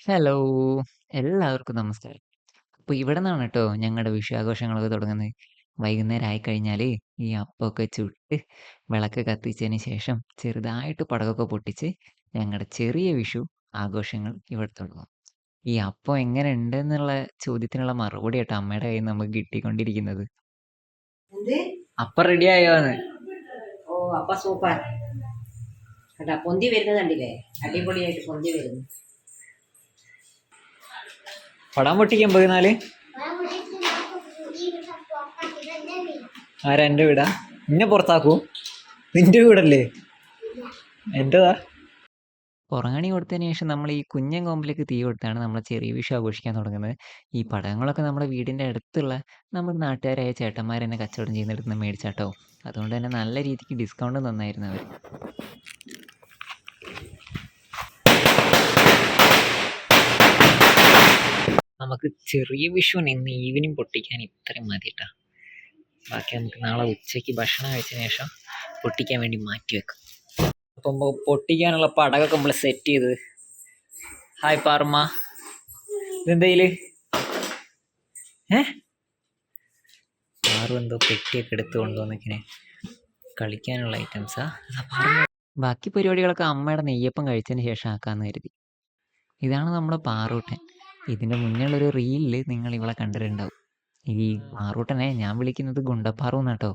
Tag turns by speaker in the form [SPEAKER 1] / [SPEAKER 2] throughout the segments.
[SPEAKER 1] Hello! എല്ലാവർക്കും നമസ്കാരം. അപ്പൊ നിന്നാണ് ട്ടോ ഞങ്ങടെ വിഷുവാഘോഷങ്ങളൊക്കെ തുടങ്ങുന്നത്. വൈകുന്നേരം ആയിക്കഴിഞ്ഞാൽ ഈ അപ്പമൊക്കെ ചുട്ട് വിളക്ക് കത്തിച്ചതിന് ശേഷം ചെറുതായിട്ട് പടകൊക്കെ പൊട്ടിച്ച് ഞങ്ങളുടെ ചെറിയ വിഷു ആഘോഷങ്ങൾ ഇവിടെ തുടങ്ങും. ഈ അപ്പം എന്നുള്ള ചോദ്യത്തിനുള്ള മറുപടി മറുപടിയാട്ടോ അമ്മയുടെ കയ്യിൽ നമുക്ക് കിട്ടിക്കൊണ്ടിരിക്കുന്നത്.
[SPEAKER 2] എന്ത്
[SPEAKER 1] അപ്പം റെഡിയായോന്ന്?
[SPEAKER 2] ഓ അപ്പ സൂപ്പർ കണ്ടാ പൊന്തി വരുന്നത് കണ്ടില്ലേ അടിപൊളിയായിട്ട് പൊന്തി വരുന്നു
[SPEAKER 1] പടം പൊട്ടിക്കാൻ പോയിരുന്നാൽ ആരാ എന്റെ വീടാ? നിന്നെ പുറത്താക്കൂ? നിന്റെ വീടല്ലേ? എന്റേതാ? പുറങ്ങണി കൊടുത്തതിന് ശേഷം നമ്മൾ ഈ കുഞ്ഞൻ കോമ്പിലേക്ക് തീ കൊടുത്താണ് നമ്മൾ ചെറിയ വിഷു ആഘോഷിക്കാൻ തുടങ്ങുന്നത്. ഈ പടങ്ങളൊക്കെ നമ്മുടെ വീടിന്റെ അടുത്തുള്ള നമ്മുടെ നാട്ടുകാരായ ചേട്ടന്മാർ തന്നെ കച്ചവടം ചെയ്യുന്നിടത്ത് നിന്ന് മേടിച്ചാട്ടോ. അതുകൊണ്ട് തന്നെ നല്ല രീതിക്ക് ഡിസ്കൗണ്ട് തന്നായിരുന്നു അവർ നമുക്ക് ചെറിയ വിഷുവിന് ഇന്ന് ഈവനിങ് പൊട്ടിക്കാൻ ഇത്രയും മതി കേട്ടോ ബാക്കി നമുക്ക് നാളെ ഉച്ചയ്ക്ക് ഭക്ഷണം കഴിച്ചതിന് ശേഷം പൊട്ടിക്കാൻ വേണ്ടി മാറ്റി വെക്കും. അപ്പം പൊട്ടിക്കാനുള്ള പടകൊക്കെ നമ്മൾ സെറ്റ് ചെയ്ത്. ഹായ് പാർമ്മ. ഇതെന്തേൽ? ഏ? എന്തോ പെട്ടിയൊക്കെ എടുത്ത് കൊണ്ടുവന്നിങ്ങനെ കളിക്കാനുള്ള ഐറ്റംസാ ബാക്കി പരിപാടികളൊക്കെ അമ്മയുടെ നെയ്യപ്പം കഴിച്ചതിന് ശേഷം ആക്കാന്ന് കരുതി. ഇതാണ് നമ്മുടെ പാറൂട്ടൻ. ഇതിന്റെ മുന്നിലുള്ളൊരു റീലിൽ നിങ്ങൾ ഇവളെ കണ്ടിട്ടുണ്ടാവും. ഈ പാറൂട്ടനെ ഞാൻ വിളിക്കുന്നത് ഗുണ്ടപ്പാറു എന്നാട്ടോ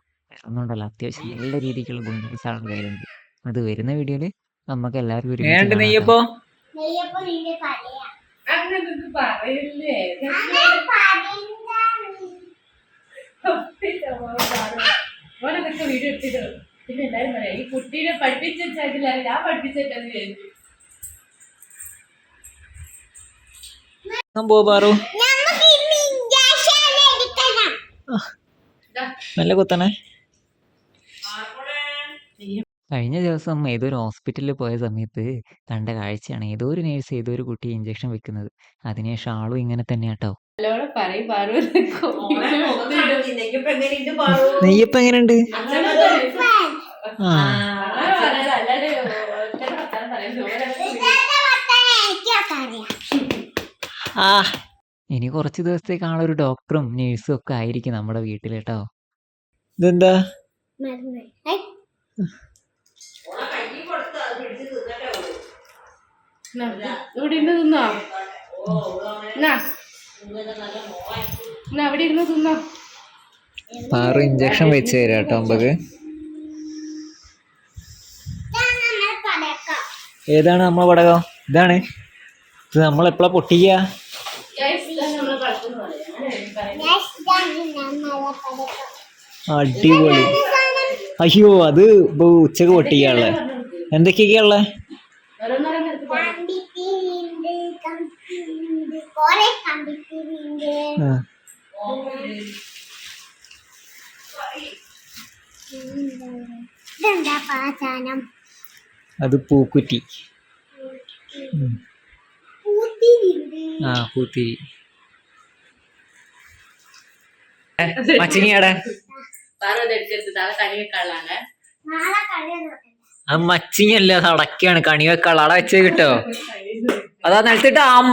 [SPEAKER 1] ഒന്നുണ്ടല്ലോ അത്യാവശ്യം നല്ല രീതിക്കുള്ള ആളുടെ കയ്യിലുണ്ട് അത് വരുന്ന വീഡിയോയിൽ നമുക്ക് എല്ലാവർക്കും
[SPEAKER 3] ഒരു വീഡിയോ എടുത്തിട്ട് പിന്നെ എല്ലാരും പറയാം ഈ കുട്ടീനെ പഠിപ്പിച്ചാക്കില്ല ഞാൻ
[SPEAKER 1] പാറു.
[SPEAKER 4] എടുക്കണം.
[SPEAKER 1] നല്ല കുത്തണേ കഴിഞ്ഞ ദിവസം ഏതൊരു ഹോസ്പിറ്റലിൽ പോയ സമയത്ത് കണ്ട കാഴ്ചയാണ് ഏതോ ഒരു നേഴ്സ് ഏതോ ഒരു കുട്ടി ഇഞ്ചക്ഷൻ വെക്കുന്നത്. അതിനുശേഷം ആളും ഇങ്ങനെ
[SPEAKER 3] തന്നെ കേട്ടോ
[SPEAKER 1] നെയ്യപ്പം എങ്ങനെയുണ്ട്? ആ. ഇനി കുറച്ച് ദിവസത്തേക്ക് ആളൊരു ഡോക്ടറും നേഴ്സും ഒക്കെ ആയിരിക്കും നമ്മുടെ വീട്ടിൽ കേട്ടോ. ഇതെന്താ?
[SPEAKER 3] ഇവിടെ ഇരുന്ന് തിന്നോ? എന്നാ എന്നാ അവിടെ ഇരുന്ന് തിന്നോ?
[SPEAKER 1] പാറു ഇഞ്ചക്ഷൻ വെച്ച് തരാം കേട്ടോ. ഏതാണ് നമ്മളെ പടകം ഇതാണ്. ഇത് നമ്മൾ എപ്പോഴാ പൊട്ടിക്കുക
[SPEAKER 3] Guys, ഇതാണ് നമ്മൾ കളിക്കുന്ന പോലെ. അങ്ങനെ പറയും.
[SPEAKER 4] Yes, ഇതാണ് നമ്മുടെ പടക്കം.
[SPEAKER 1] അടിപൊളി. അയ്യോ അത് ഇപ്പൊ ഉച്ചയ്ക്ക് പൊട്ടിക്കാളെ എന്തൊക്കെയൊക്കെയാ
[SPEAKER 3] ഓരോന്നോരോന്ന് എടുത്ത് പറ.
[SPEAKER 4] കമ്പിത്തിരിയുണ്ട്, കമ്പിത്തിരിയുണ്ട്, കുറെ കമ്പിത്തിരിയുണ്ട്.
[SPEAKER 1] അത് പൂക്കുറ്റി. ആ പൂത്തിരി മച്ചിനിയാടെ
[SPEAKER 3] പാറു അത് എടുത്തെടുത്ത് താഴെ കണി വെക്കാനുള്ളതാണ്
[SPEAKER 4] നാളെ കളി
[SPEAKER 1] അത് മച്ചിങ്ങല്ല അത് അടക്കാണ് കണി വെക്കള അവിടെ വെച്ചേ കിട്ടോ. അതാ നിലത്തിട്ട് ആം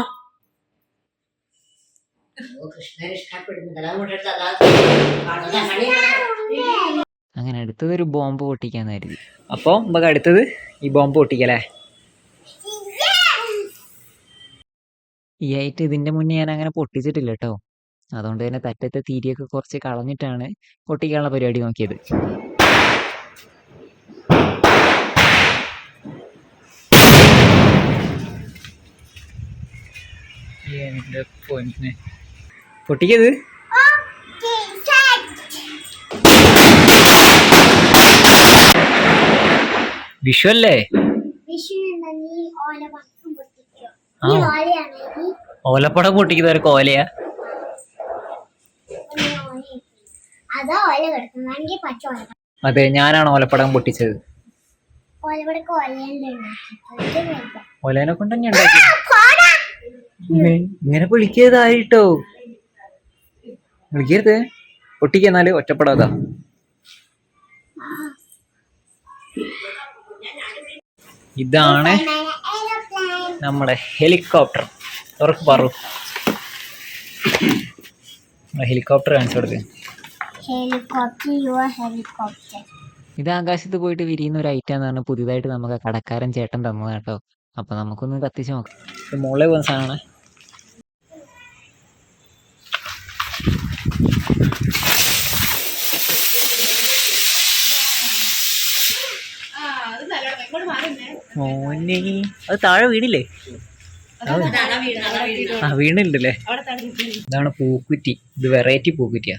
[SPEAKER 1] അങ്ങനെ അടുത്തത് ഒരു ബോംബ് പൊട്ടിക്കാന്ന് കരുതി. അപ്പൊ നമുക്ക് അടുത്തത് ഈ ബോംബ് പൊട്ടിക്കല്ലേ ഈ ആയിട്ട് ഇതിന്റെ മുന്നേ ഞാൻ അങ്ങനെ പൊട്ടിച്ചിട്ടില്ല കേട്ടോ. അതുകൊണ്ട് തന്നെ തറ്റത്തെ തീരിയൊക്കെ കുറച്ച് കളഞ്ഞിട്ടാണ് പൊട്ടിക്കാനുള്ള പരിപാടി നോക്കിയത്. പൊട്ടിക്കത്? വിഷു അല്ലേ?
[SPEAKER 4] വിഷുവിന് നീ ഓല അതോ ഓല പച്ച ഓല
[SPEAKER 1] അതെ ഞാനാണ് ഓലപ്പടം പൊട്ടിച്ചത്. ഓലേനെ കൊണ്ട് തന്നെ ഉണ്ടാക്കി ഇങ്ങനെ വിളിക്കരുതായിട്ടോ വിളിക്കരുത് പൊട്ടിക്കെന്നാൽ ഒറ്റപ്പെടാതാ. ഇതാണ് നമ്മുടെ ഹെലികോപ്റ്റർ. അവർക്ക് പറു. ഹെലികോപ്റ്റർ കാണിച്ചു കൊടുക്ക്.
[SPEAKER 4] ഹെലികോപ്റ്റർ യുവർ ഹെലികോപ്റ്റർ
[SPEAKER 1] ഇത് ആകാശത്ത് പോയിട്ട് വിരിയുന്ന ഒരു ഐറ്റം എന്നാണ് പറഞ്ഞാൽ പുതിയതായിട്ട് നമുക്ക് കടക്കാരൻ ചേട്ടൻ തന്നത് കേട്ടോ. അപ്പൊ നമുക്കൊന്ന് കത്തിച്ച് നോക്കാം. മോളെ പോകുന്ന സാധനമാണ്.
[SPEAKER 3] മാറുന്നേ
[SPEAKER 1] മോനെ അത് താഴെ
[SPEAKER 2] വീണില്ലേ
[SPEAKER 1] ആ വീണില്ലല്ലേ ഇതാണ് പൂക്കുറ്റി. ഇത് വെറൈറ്റി പൂക്കുറ്റിയാ.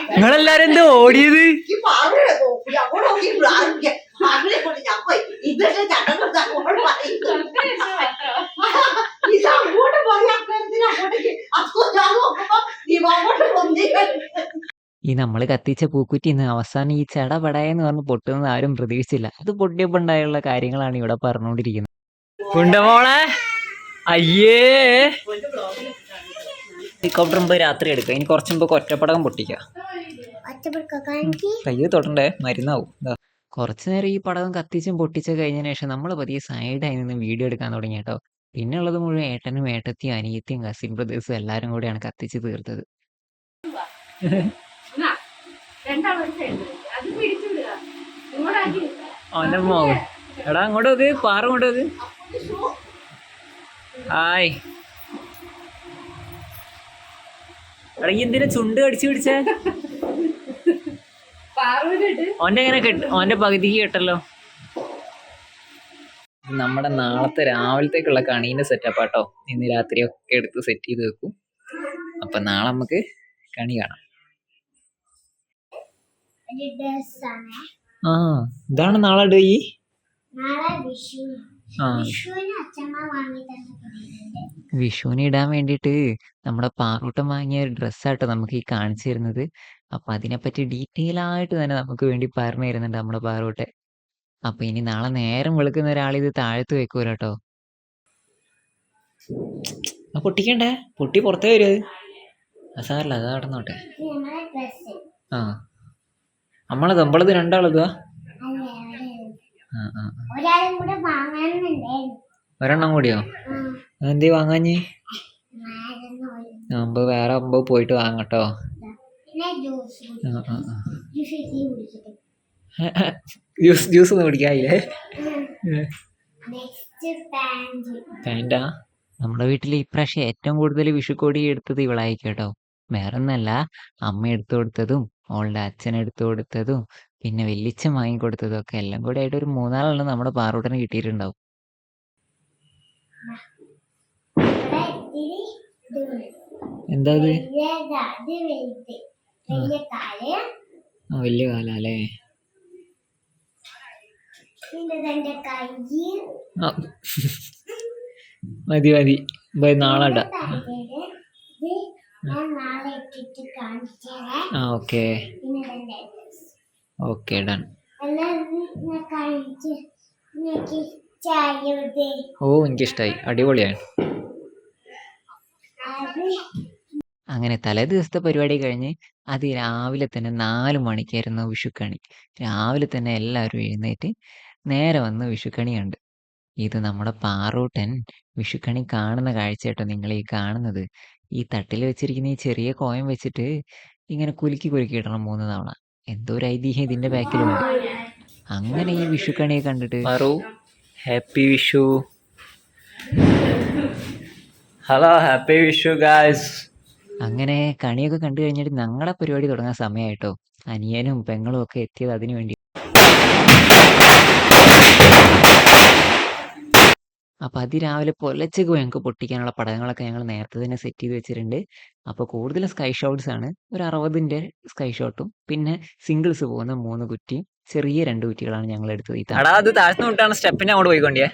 [SPEAKER 1] നീ എന്താ ഓടിയത്?
[SPEAKER 5] ഈ
[SPEAKER 1] നമ്മൾ കത്തിച്ച പൂക്കുറ്റി ഇന്ന് അവസാനം ഈ ചട പടയെന്ന് പറഞ്ഞ് പൊട്ടുന്നത് ആരും പ്രതീക്ഷിച്ചില്ല. അത് പൊട്ടിയപ്പോ ഉണ്ടായുള്ള കാര്യങ്ങളാണ് ഇവിടെ പറഞ്ഞുകൊണ്ടിരിക്കുന്നത്. കുണ്ടമോളെ അയ്യേ. ഹെലികോപ്റ്റർ മുമ്പ് രാത്രി എടുക്കുക ഇനി കുറച്ച് മുമ്പ് ഒറ്റപ്പടകം പൊട്ടിക്കുക കയ്യിൽ തൊട്ടണ്ടേ മരുന്നാവും. കുറച്ച് നേരം ഈ പടകം കത്തിച്ചും പൊട്ടിച്ചു കഴിഞ്ഞതിന് ശേഷം നമ്മൾ പതിയെ സൈഡായി നിന്ന് വീഡിയോ എടുക്കാൻ തുടങ്ങി കേട്ടോ. പിന്നെ ഉള്ളത് മുഴുവൻ ഏട്ടനും ഏട്ടത്തിയും അനിയത്തിയും കസിൻ ബ്രദേഴ്സും എല്ലാവരും കൂടെയാണ് കത്തിച്ച് തീർത്തത്. എടാ അങ്ങോട്ട് പാറ അങ്ങോട്ട് നോക്ക് ഹായ് എടാ ഈ എന്തിനാ ചുണ്ട് കടിച്ചു പിടിച്ചേ? ഓന്റെ എങ്ങനെ കെട്ട് ഓന്റെ പകുതിക്ക് കെട്ടല്ലോ. നമ്മുടെ നാളത്തെ രാവിലത്തേക്കുള്ള കണീന്റെ സെറ്റപ്പ് ആട്ടോ ഇന്ന് രാത്രി ഒക്കെ എടുത്ത് സെറ്റ് ചെയ്ത് വെക്കും. അപ്പൊ നാളെ നമുക്ക് കണി കാണാം. ആ ഇതാണ് നാളെ ഡേ? ഈ
[SPEAKER 4] നാളെ വിഷു. വിഷുവിന്
[SPEAKER 1] ഇടാൻ വേണ്ടിയിട്ട് നമ്മുടെ പാറൂട്ടം വാങ്ങിയ ഒരു ഡ്രസ്സാട്ടോ നമുക്ക് ഈ കാണിച്ചു തരുന്നത്. അപ്പൊ അതിനെപ്പറ്റി ഡീറ്റെയിൽ ആയിട്ട് തന്നെ നമുക്ക് വേണ്ടി പറഞ്ഞു തരുന്നുണ്ട് നമ്മുടെ പാറൂട്ടെ. അപ്പൊ ഇനി നാളെ നേരം വെളുക്കുന്ന ഒരാൾ ഇത് താഴത്ത് വെക്കൂല കേട്ടോ ആ പൊട്ടിക്കണ്ടേ? പൊട്ടി പുറത്തേ വരും. അത് സാറില്ല അത് നടന്നോട്ടെ. ആ. നമ്മളത് നമ്മളത് രണ്ടാളതുവാ
[SPEAKER 4] അല്ലേ അവിടെ
[SPEAKER 1] ആ ആ ആ.
[SPEAKER 4] ഒരാളും കൂടെ വാങ്ങണമെന്നുണ്ടായിരുന്നു
[SPEAKER 1] ഒരെണ്ണം കൂടിയോ? എന്തി വാങ്ങാഞ്ഞി. അമ്പ് വേറെ അമ്പ് പോയിട്ട് വാങ്ങട്ടോ.
[SPEAKER 4] ജ്യൂസ് ജ്യൂസ്
[SPEAKER 1] ഒന്നും
[SPEAKER 4] പാന്റ്.
[SPEAKER 1] പാന്റാ നമ്മുടെ വീട്ടിൽ ഇപ്രാവശ്യം ഏറ്റവും കൂടുതൽ വിഷുക്കോടി എടുത്തത് ഇവളായി കേട്ടോ. വേറെ ഒന്നല്ല അമ്മ എടുത്തു കൊടുത്തതും അവളുടെ അച്ഛൻ എടുത്തു കൊടുത്തതും പിന്നെ വെല്ലിച്ചൻ വാങ്ങിക്കൊടുത്തതും ഒക്കെ എല്ലാം കൂടെ ആയിട്ട് ഒരു മൂന്നാലെണ്ണം നമ്മുടെ പാറൂട്ടന് കിട്ടിയിട്ടുണ്ടാവും. എന്താ
[SPEAKER 4] വലിയ
[SPEAKER 1] കാൽ മതി മതി. ബൈ നാളെ ആ ഓക്കേ. ഓക്കെ ഡൺ ഓ എനിക്കിഷ്ടായി. അടിപൊളിയാണ്. അങ്ങനെ തലേ ദിവസത്തെ പരിപാടി കഴിഞ്ഞ് അത് രാവിലെ തന്നെ നാല് മണിക്കായിരുന്നു വിഷുക്കണി. രാവിലെ തന്നെ എല്ലാവരും എഴുന്നേറ്റ് നേരെ വന്ന് വിഷുക്കണി കണ്ട് ഇത് നമ്മുടെ പാറൂട്ടൻ വിഷുക്കണി കാണുന്ന കാഴ്ച കേട്ടോ നിങ്ങൾ ഈ കാണുന്നത്. ഈ തട്ടിൽ വെച്ചിരിക്കുന്ന ഈ ചെറിയ കോയം വെച്ചിട്ട് ഇങ്ങനെ കുലുക്കി കുലുക്കി ഇടണം മൂന്ന് തവണ. എന്തോ ഒരു ഐതിഹ്യം ഇതിന്റെ ബാക്കിലുണ്ട് അങ്ങനെ ഈ വിഷുക്കണിയെ കണ്ടിട്ട്. Paru happy Vishu. Hello happy Vishu guys അങ്ങനെ കണിയൊക്കെ കണ്ടു കഴിഞ്ഞിട്ട് ഞങ്ങളെ പരിപാടി തുടങ്ങാൻ സമയമായിട്ടോ അനിയനും പെങ്ങളും ഒക്കെ എത്തിയത് അതിനു വേണ്ടി അപ്പൊ അതിരാവിലെ പൊലച്ചക്ക് ഞങ്ങൾക്ക് പൊട്ടിക്കാനുള്ള പടകങ്ങളൊക്കെ ഞങ്ങൾ നേരത്തെ തന്നെ സെറ്റ് ചെയ്ത് വെച്ചിട്ടുണ്ട്. അപ്പോൾ കൂടുതൽ സ്കൈ ഷോട്ട്സ് ആണ്. ഒരു അറുപതിന്റെ സ്കൈ ഷോട്ടും പിന്നെ സിംഗിൾസ് പോകുന്ന മൂന്ന് കുറ്റിയും ചെറിയ രണ്ട് കുറ്റികളാണ് ഞങ്ങൾ എടുത്തത് ഈ
[SPEAKER 6] താഴ്ന്നു വിട്ടാണ് സ്റ്റെപ്പിന് അങ്ങോട്ട് പോയിക്കൊണ്ടിയേ.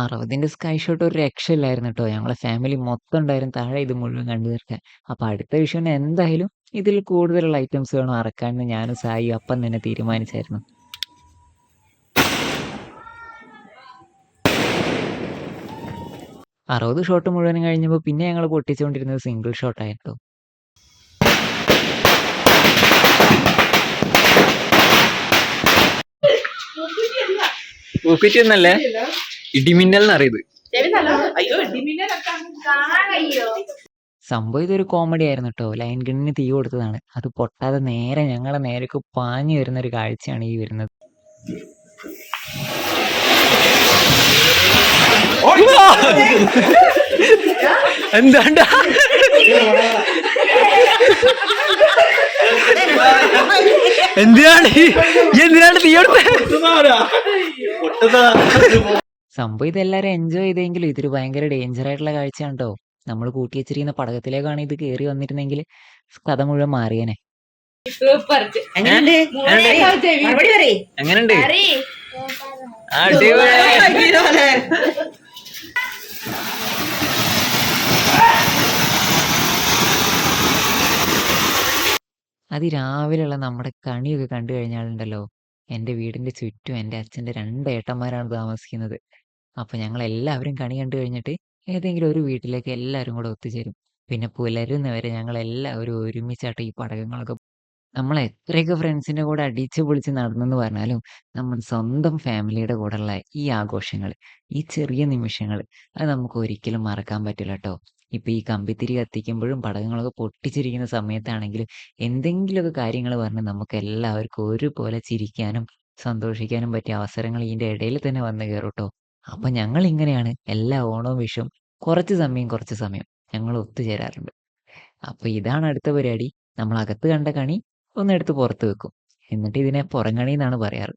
[SPEAKER 1] അറുപതിന്റെ സ്കൈ ഷോട്ട് ഒരു രക്ഷയില്ലായിരുന്നു കേട്ടോ ഞങ്ങളെ ഫാമിലി മൊത്തം ഉണ്ടായിരുന്നു. താഴെ ഇത് മുഴുവൻ കണ്ടു തീർക്കാൻ. അപ്പോൾ അടുത്ത വിഷുവിന് എന്തായാലും ഇതിൽ കൂടുതലുള്ള ഐറ്റംസ് വേണം അറക്കാമെന്ന് ഞാനും സായി അപ്പം തന്നെ തീരുമാനിച്ചായിരുന്നു. അറുപത് ഷോട്ട് മുഴുവനും കഴിഞ്ഞപ്പോൾ പിന്നെ ഞങ്ങൾ പൊട്ടിച്ചുകൊണ്ടിരുന്നത് സിംഗിൾ ഷോട്ടായിരുന്നു
[SPEAKER 6] പൂക്കുറ്റി എന്നല്ലേ ഇടിമിന്നൽ എന്നറിയത്
[SPEAKER 1] സംഭവം ഇതൊരു കോമഡി ആയിരുന്നു കേട്ടോ ലൈൻ ഗണ്ണിന് തീ കൊടുത്തതാണ്. അത് പൊട്ടാതെ നേരെ ഞങ്ങളെ നേരക്ക് പാഞ്ഞു വരുന്ന ഒരു കാഴ്ചയാണ് ഈ വരുന്നത്.
[SPEAKER 6] എന്താണ്ടാ? എന്തിനാണ്? എന്തിനാണ് തീ കൊടുത്തത്
[SPEAKER 1] സംഭവം ഇതെല്ലാവരും എൻജോയ് ചെയ്തെങ്കിലും ഇതൊരു ഭയങ്കര ഡേഞ്ചർ ആയിട്ടുള്ള കാഴ്ചയാണ് കേട്ടോ നമ്മൾ കൂട്ടി വെച്ചിരിക്കുന്ന പടകത്തിലേക്കാണ് ഇത് കയറി വന്നിരുന്നെങ്കിൽ കഥ മുഴുവൻ മാറിയേനെ.
[SPEAKER 3] സൂപ്പർ
[SPEAKER 2] എങ്ങനെയുണ്ട്? മറുപടി പറയേ.
[SPEAKER 6] എങ്ങനെയുണ്ട്? അടിപൊളി.
[SPEAKER 1] അതിരാവിലെയുള്ള നമ്മുടെ കണിയൊക്കെ കണ്ടു കഴിഞ്ഞാലുണ്ടല്ലോ. എന്റെ വീടിന്റെ ചുറ്റും എന്റെ അച്ഛന്റെ രണ്ട് ഏട്ടന്മാരാണ് താമസിക്കുന്നത്. അപ്പോൾ ഞങ്ങൾ എല്ലാവരും കണി കണ്ടു കഴിഞ്ഞിട്ട് ഏതെങ്കിലും ഒരു വീട്ടിലേക്ക് എല്ലാവരും കൂടെ ഒത്തുചേരും. പിന്നെ പുലരുന്നവരെ ഞങ്ങൾ എല്ലാവരും ഒരുമിച്ചായിട്ട് ഈ പടകങ്ങളൊക്കെ നമ്മൾ എത്രയൊക്കെ ഫ്രണ്ട്സിന്റെ കൂടെ അടിച്ച് പൊളിച്ച് നടന്നെന്ന് പറഞ്ഞാലും നമ്മൾ സ്വന്തം ഫാമിലിയുടെ കൂടെയുള്ള ഈ ആഘോഷങ്ങൾ ഈ ചെറിയ നിമിഷങ്ങൾ അത് നമുക്ക് ഒരിക്കലും മറക്കാൻ പറ്റില്ല കേട്ടോ ഇപ്പോൾ ഈ കമ്പിത്തിരി കത്തിക്കുമ്പോഴും പടകങ്ങളൊക്കെ പൊട്ടിച്ചിരിക്കുന്ന സമയത്താണെങ്കിലും എന്തെങ്കിലുമൊക്കെ കാര്യങ്ങൾ പറഞ്ഞ് നമുക്ക് എല്ലാവർക്കും ഒരുപോലെ ചിരിക്കാനും സന്തോഷിക്കാനും പറ്റിയ അവസരങ്ങൾ ഇതിന്റെ ഇടയിൽ തന്നെ വന്ന് കേട്ടോ അപ്പം ഞങ്ങൾ ഇങ്ങനെയാണ് എല്ലാ ഓണവും വിഷുവും കുറച്ച് സമയം കുറച്ച് സമയം ഞങ്ങൾ ഒത്തുചേരാറുണ്ട്. അപ്പൊ ഇതാണ് അടുത്ത പരിപാടി. നമ്മൾ അകത്ത് കണ്ട കണി ഒന്നെടുത്ത് പുറത്ത് വെക്കും. എന്നിട്ട് ഇതിനെ പുറംകണി എന്നാണ് പറയാറ്.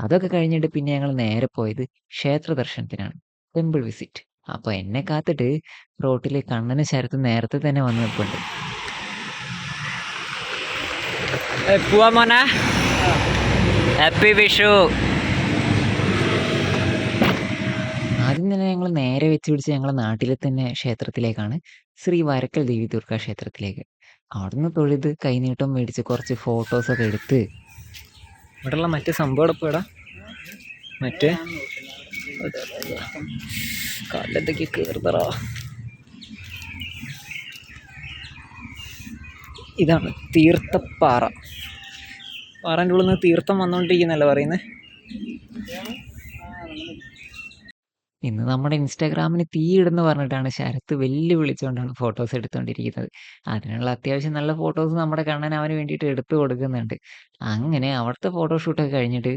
[SPEAKER 1] അതൊക്കെ കഴിഞ്ഞിട്ട് പിന്നെ ഞങ്ങൾ നേരെ പോയത് ക്ഷേത്ര ദർശനത്തിനാണ്. ടെമ്പിൾ വിസിറ്റ് അപ്പൊ എന്നെ കാത്തിട്ട് റോട്ടിൽ കണ്ണന് ശരത്ത് നേരത്തെ തന്നെ വന്ന് നിൽപ്പുണ്ട്.
[SPEAKER 6] പോവാ മോനെ. ഹാപ്പി വിഷു.
[SPEAKER 1] ആദ്യം തന്നെ ഞങ്ങൾ നേരെ വെച്ച് പിടിച്ച് ഞങ്ങളെ നാട്ടിലെ തന്നെ ക്ഷേത്രത്തിലേക്കാണ്. ശ്രീ വരക്കൽ ദേവി ദുർഗ ക്ഷേത്രത്തിലേക്ക്. അവിടുന്ന് തൊഴുത് കൈനീട്ടം മേടിച്ച് കുറച്ച് ഫോട്ടോസൊക്കെ എടുത്ത്.
[SPEAKER 6] ഇവിടെയുള്ള മറ്റേ സംഭവം പോയടാ? മറ്റേ? കാലത്തേക്ക് കയറുതറാ. ഇതാണ് തീർത്ഥപ്പാറ. പാറന്റെ ഉള്ളിൽ നിന്ന് തീർത്ഥം വന്നുകൊണ്ടിരിക്കുന്നല്ലേ പറയുന്നത്
[SPEAKER 1] ഇന്ന് നമ്മുടെ ഇൻസ്റ്റാഗ്രാമിന് തീയിടുന്ന് പറഞ്ഞിട്ടാണ് ശരത്ത് വെല്ലു വിളിച്ചുകൊണ്ടാണ് ഫോട്ടോസ് എടുത്തുകൊണ്ടിരിക്കുന്നത് അതിനുള്ള അത്യാവശ്യം നല്ല ഫോട്ടോസ് നമ്മുടെ കണ്ണൻ അവന് വേണ്ടിയിട്ട് എടുത്തു കൊടുക്കുന്നുണ്ട്. അങ്ങനെ അവിടുത്തെ ഫോട്ടോഷൂട്ടൊക്കെ കഴിഞ്ഞിട്ട്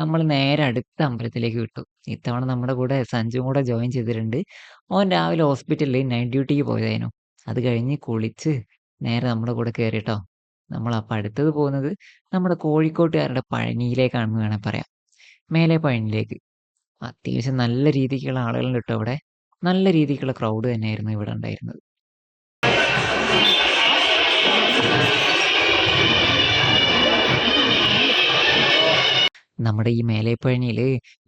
[SPEAKER 1] നമ്മൾ നേരെ അടുത്ത അമ്പലത്തിലേക്ക് വിട്ടു. ഇത്തവണ നമ്മുടെ കൂടെ സഞ്ജു കൂടെ ജോയിൻ ചെയ്തിട്ടുണ്ട്. ഓൻ രാവിലെ ഹോസ്പിറ്റലിൽ നൈറ്റ് ഡ്യൂട്ടിക്ക് പോയതായിരുന്നു. അത് കഴിഞ്ഞ് കുളിച്ച് നേരെ നമ്മുടെ കൂടെ കയറിട്ടോ നമ്മൾ അപ്പം അടുത്തത് പോകുന്നത് നമ്മുടെ കോഴിക്കോട്ടുകാരുടെ പഴനിയിലേക്കാണെന്ന് വേണേൽ പറയാം. മേലെ പഴനിയിലേക്ക്. അത്യാവശ്യം നല്ല രീതിക്കുള്ള ആളുകളും കേട്ടോ അവിടെ. നല്ല രീതിക്കുള്ള ക്രൗഡ് തന്നെയായിരുന്നു ഇവിടെ ഉണ്ടായിരുന്നത്. നമ്മുടെ ഈ മേലേപ്പഴനിയിൽ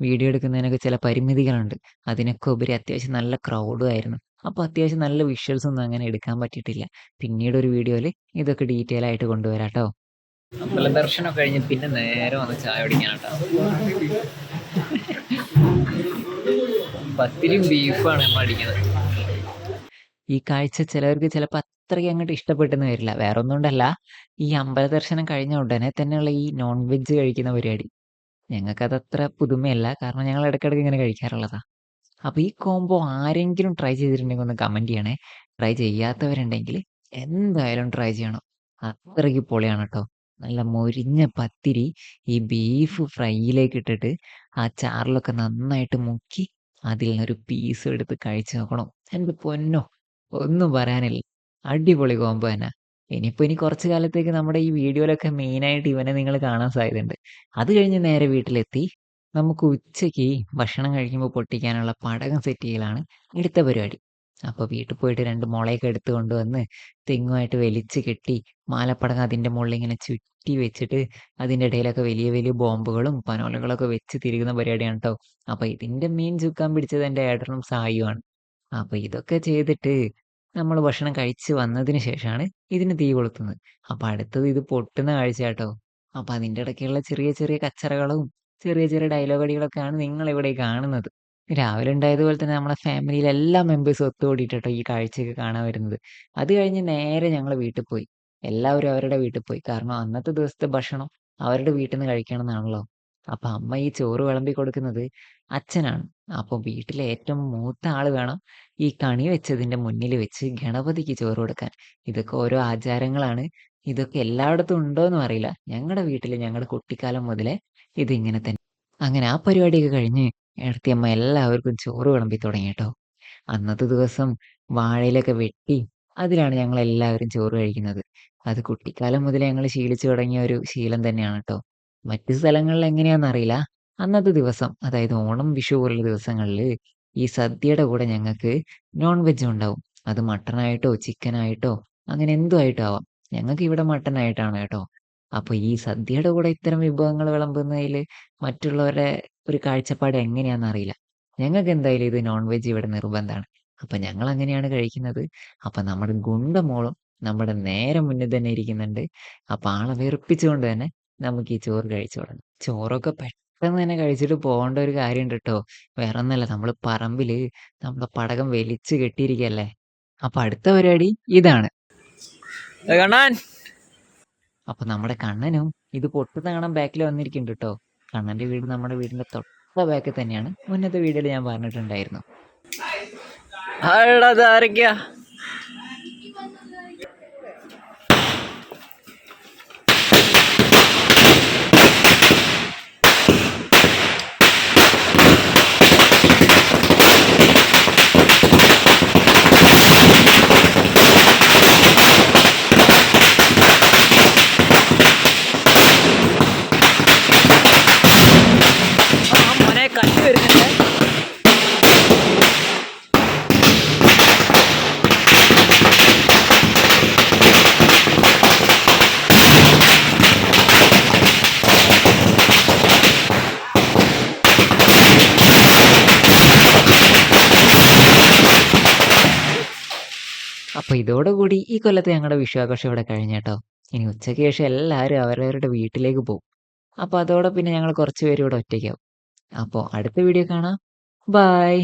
[SPEAKER 1] വീഡിയോ എടുക്കുന്നതിനൊക്കെ ചില പരിമിതികളുണ്ട്. അതിനൊക്കെ ഉപരി അത്യാവശ്യം നല്ല ക്രൗഡും ആയിരുന്നു. അപ്പോൾ അത്യാവശ്യം നല്ല വിഷ്വൽസ് ഒന്നും അങ്ങനെ എടുക്കാൻ പറ്റിയിട്ടില്ല. പിന്നീട് ഒരു വീഡിയോയിൽ ഇതൊക്കെ ഡീറ്റെയിൽ ആയിട്ട് കൊണ്ടുവരാം കേട്ടോ.
[SPEAKER 6] ദർശനം കഴിഞ്ഞ് പിന്നെ നേരെ വന്ന് ചായ കുടിക്കാനാട്ടോ. പത്തിരിയും ബീഫാണ് നമ്മൾ അടിക്കുന്നത്.
[SPEAKER 1] ഈ കാഴ്ച ചിലവർക്ക് ചിലപ്പോൾ അത്രയ്ക്ക് അങ്ങോട്ട് ഇഷ്ടപ്പെട്ടെന്ന് വരില്ല. വേറെ ഒന്നും കൊണ്ടല്ല ഈ അമ്പല ദർശനം കഴിഞ്ഞ ഉടനെ തന്നെയുള്ള ഈ നോൺ വെജ് കഴിക്കുന്ന പരിപാടി. ഞങ്ങൾക്കത് അത്ര പുതുമയല്ല. കാരണം ഞങ്ങൾ ഇടയ്ക്കിടയ്ക്ക് ഇങ്ങനെ കഴിക്കാറുള്ളതാ. അപ്പോൾ ഈ കോംബോ ആരെങ്കിലും ട്രൈ ചെയ്തിട്ടുണ്ടെങ്കിൽ ഒന്ന് കമന്റ് ചെയ്യണേ. ട്രൈ ചെയ്യാത്തവരുണ്ടെങ്കിൽ എന്തായാലും ട്രൈ ചെയ്യണം. അത്രയ്ക്ക് പൊളിയാണ് കേട്ടോ. നല്ല മൊരിഞ്ഞ പത്തിരി ഈ ബീഫ് ഫ്രൈയിലേക്ക് ഇട്ടിട്ട് ആ ചാറിലൊക്കെ നന്നായിട്ട് മുക്കി അതിൽ നിന്നൊരു പീസ് എടുത്ത് കഴിച്ചു നോക്കണം. എന്റെ പൊന്നോ ഒന്നും പറയാനില്ല. അടിപൊളി കോംബോ തന്നെ. ഇനിയിപ്പോൾ ഇനി കുറച്ച് കാലത്തേക്ക് നമ്മുടെ ഈ വീഡിയോയിലൊക്കെ മെയിനായിട്ട് ഇവനെ നിങ്ങൾ കാണാൻ സാധ്യതയുണ്ട്. അത് കഴിഞ്ഞ് നേരെ വീട്ടിലെത്തി. നമുക്ക് ഉച്ചയ്ക്ക് ഭക്ഷണം കഴിക്കുമ്പോൾ പൊട്ടിക്കാനുള്ള പടകം സെറ്റ് ചെയ്യലാണ്. അടുത്ത പരിപാടി. അപ്പോൾ വീട്ടിൽ പോയിട്ട് രണ്ട് മുളയൊക്കെ എടുത്തു കൊണ്ടുവന്ന് തെങ്ങുമായിട്ട് വലിച്ച് കെട്ടി മാലപ്പടങ്ങ് അതിന്റെ മുകളിൽ ഇങ്ങനെ ചുറ്റി വെച്ചിട്ട് അതിന്റെ ഇടയിലൊക്കെ വലിയ വലിയ ബോംബുകളും പനോലകളൊക്കെ വെച്ച് തിരികുന്ന പരിപാടിയാണ് കേട്ടോ അപ്പോൾ ഇതിന്റെ മെയിൻ ചുക്കാൻ പിടിച്ചത് എന്റെ ഏട്ടനും സായുമാണ് അപ്പോൾ ഇതൊക്കെ ചെയ്തിട്ട് നമ്മൾ ഭക്ഷണം കഴിച്ച് വന്നതിന് ശേഷമാണ് ഇതിന് തീ കൊളുത്തുന്നത്. അപ്പോൾ അടുത്തത് ഇത് പൊട്ടുന്ന കാഴ്ച കേട്ടോ അപ്പോൾ അതിന്റെ ഇടയ്ക്കുള്ള ചെറിയ ചെറിയ കച്ചറകളും ചെറിയ ചെറിയ ഡയലോഗ് അടികളൊക്കെയാണ് നിങ്ങൾ ഇവിടെ കാണുന്നത്. രാവിലെ ഉണ്ടായതുപോലെ തന്നെ നമ്മളെ ഫാമിലിയിലെ എല്ലാ മെമ്പേഴ്സും ഒത്തുകൂടിയിട്ടോ ഈ കാഴ്ചയൊക്കെ കാണാൻ വരുന്നത്. അത് കഴിഞ്ഞ് നേരെ ഞങ്ങൾ വീട്ടിൽ പോയി. എല്ലാവരും അവരുടെ വീട്ടിൽ പോയി. കാരണം അന്നത്തെ ദിവസത്തെ ഭക്ഷണം അവരുടെ വീട്ടിൽ നിന്ന് കഴിക്കണം എന്നാണല്ലോ അപ്പൊ അമ്മ ഈ ചോറ് വിളമ്പി കൊടുക്കുന്നത് അച്ഛനാണ്. അപ്പോൾ വീട്ടിലെ ഏറ്റവും മൂത്ത ആൾ വേണം ഈ കണി വെച്ചതിന്റെ മുന്നിൽ വെച്ച് ഗണപതിക്ക് ചോറ് കൊടുക്കാൻ. ഇതൊക്കെ ഓരോ ആചാരങ്ങളാണ്. ഇതൊക്കെ എല്ലായിടത്തും എന്ന് അറിയില്ല. ഞങ്ങളുടെ വീട്ടിൽ ഞങ്ങളുടെ കുട്ടിക്കാലം മുതലേ ഇതിങ്ങനെ തന്നെ. അങ്ങനെ ആ പരിപാടിയൊക്കെ കഴിഞ്ഞ് ഏടത്തിയമ്മ എല്ലാവർക്കും ചോറ് വിളമ്പി തുടങ്ങി കേട്ടോ. അന്നത്തെ ദിവസം വാഴയിലൊക്കെ വെട്ടി അതിലാണ് ഞങ്ങൾ എല്ലാവരും ചോറ് കഴിക്കുന്നത്. അത് കുട്ടിക്കാലം മുതൽ ഞങ്ങൾ ശീലിച്ചു തുടങ്ങിയ ഒരു ശീലം തന്നെയാണ് കേട്ടോ. മറ്റു സ്ഥലങ്ങളിൽ എങ്ങനെയാണെന്നറിയില്ല അന്നത്തെ ദിവസം അതായത് ഓണം വിഷു പോലുള്ള ദിവസങ്ങളിൽ ഈ സദ്യയുടെ കൂടെ ഞങ്ങൾക്ക് നോൺ വെജ് ഉണ്ടാവും. അത് മട്ടനായിട്ടോ ചിക്കനായിട്ടോ അങ്ങനെ എന്തോ ആയിട്ടോ ആവാം ഞങ്ങൾക്ക് ഇവിടെ മട്ടനായിട്ടാണ് കേട്ടോ. അപ്പോൾ ഈ സദ്യയുടെ കൂടെ ഇത്തരം വിഭവങ്ങൾ വിളമ്പുന്നതിൽ മറ്റുള്ളവരുടെ ഒരു കാഴ്ചപ്പാട് എങ്ങനെയാണെന്ന് അറിയില്ല. ഞങ്ങൾക്ക് എന്തായാലും ഇത് നോൺ വെജ് ഇവിടെ നിർബന്ധമാണ്. അപ്പം ഞങ്ങൾ അങ്ങനെയാണ് കഴിക്കുന്നത്. അപ്പം നമ്മുടെ ഗുണ്ട മോളും നമ്മുടെ നേരെ മുന്നിൽ തന്നെ ഇരിക്കുന്നുണ്ട്. അപ്പം ആളെ വെറുപ്പിച്ചുകൊണ്ട് തന്നെ നമുക്ക് ഈ ചോറ് കഴിച്ചു തുടങ്ങും. ചോറൊക്കെ പെട്ടെന്ന് തന്നെ കഴിച്ചിട്ട് പോകേണ്ട ഒരു കാര്യമുണ്ട് കേട്ടോ. വേറെ ഒന്നല്ല നമ്മൾ പറമ്പിൽ നമ്മുടെ പടകം വലിച്ചു കെട്ടിയിരിക്കല്ലേ? അപ്പം അടുത്ത പരിപാടി ഇതാണ്.
[SPEAKER 6] കണ്ണാൻ.
[SPEAKER 1] അപ്പം നമ്മുടെ കണ്ണനും ഇത് പൊട്ടുന്ന കാണാൻ ബാക്കിൽ വന്നിരിക്കുന്നുണ്ട് കേട്ടോ. കണ്ണന്റെ വീട് നമ്മുടെ വീടിന്റെ തൊട്ട ബാക്കിൽ തന്നെയാണ്. മുന്നത്തെ വീഡിയോയിൽ ഞാൻ പറഞ്ഞിട്ടുണ്ടായിരുന്നു.
[SPEAKER 6] ആടാ ആ മോനെ കല്ല് വരുന്നുണ്ട്
[SPEAKER 1] അപ്പൊ ഇതോടുകൂടി ഈ കൊല്ലത്തെ ഞങ്ങളുടെ വിഷുവാഘോഷം ഇവിടെ കഴിഞ്ഞേട്ടോ. ഇനി ഉച്ചയ്ക്ക് ശേഷം എല്ലാവരും അവരവരുടെ വീട്ടിലേക്ക് പോകും അപ്പോൾ അതോടെ പിന്നെ ഞങ്ങൾ കുറച്ച് പേര് ഇവിടെ ഒറ്റയ്ക്കാവും. അപ്പോൾ അടുത്ത വീഡിയോ കാണാം. ബൈ.